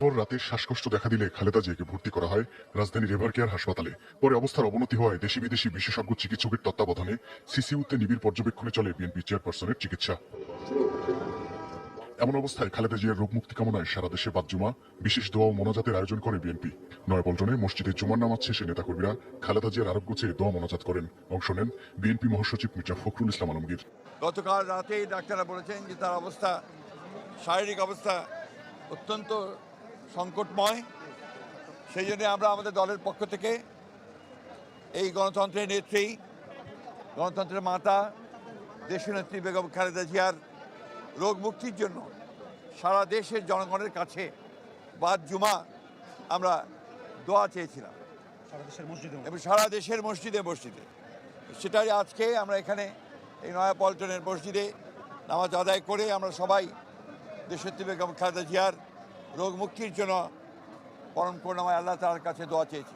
পর রাতে শ্বাসকষ্ট দেখা দিলে খালেদা জিয়াকে ভর্তি করা হয় রাজধানীর এভার কেয়ার হাসপাতালে। পরে অবস্থার অবনতি হওয়ায় দেশি বিদেশি বিশেষজ্ঞ চিকিৎসকের তত্ত্বাবধানে। সিসিউতে নিবিড় পর্যবেক্ষণে চলে বিএনপি চেয়ারপারসনের চিকিৎসা। এমন অবস্থায় খালেদা জিয়ার রোগ মুক্তি কামনায় সারা দেশে বাদ জুমা, বিশেষ দোয়া ও মোনাজাতের আয়োজন করে বিএনপি। নয়াপল্টনে মসজিদে জুমার নামাজ শেষে নেতাকর্মীরা খালেদা জিয়ার আরোগ্য চেয়ে দোয়া মোনাজাত করেন। অংশ নেন বিএনপি মহাসচিব মির্জা ফখরুল ইসলাম আলমগীর। গতকাল রাতেই ডাক্তাররা বলেছেন যে তার অবস্থা, শারীরিক অবস্থা অত্যন্ত সংকটময়। সেই জন্য আমরা আমাদের দলের পক্ষ থেকে এই গণতন্ত্রের নেত্রী গণতন্ত্রের মাতা দেশনেত্রী বেগম খালেদা জিয়ার রোগ মুক্তির জন্য সারা দেশের জনগণের কাছে বাদ জুমা আমরা দোয়া চেয়েছিলাম। এবং সারা দেশের মসজিদে মসজিদে। সেটাই আজকে আমরা এখানে এই নয়াপল্টনের মসজিদে নামাজ আদায় করে আমরা সবাই দেশত্রী বেগম খালেদা জিয়ার রোগ মুক্তির জন্য পরম করুণাময় আল্লাহ তালার কাছে দোয়া চেয়েছি।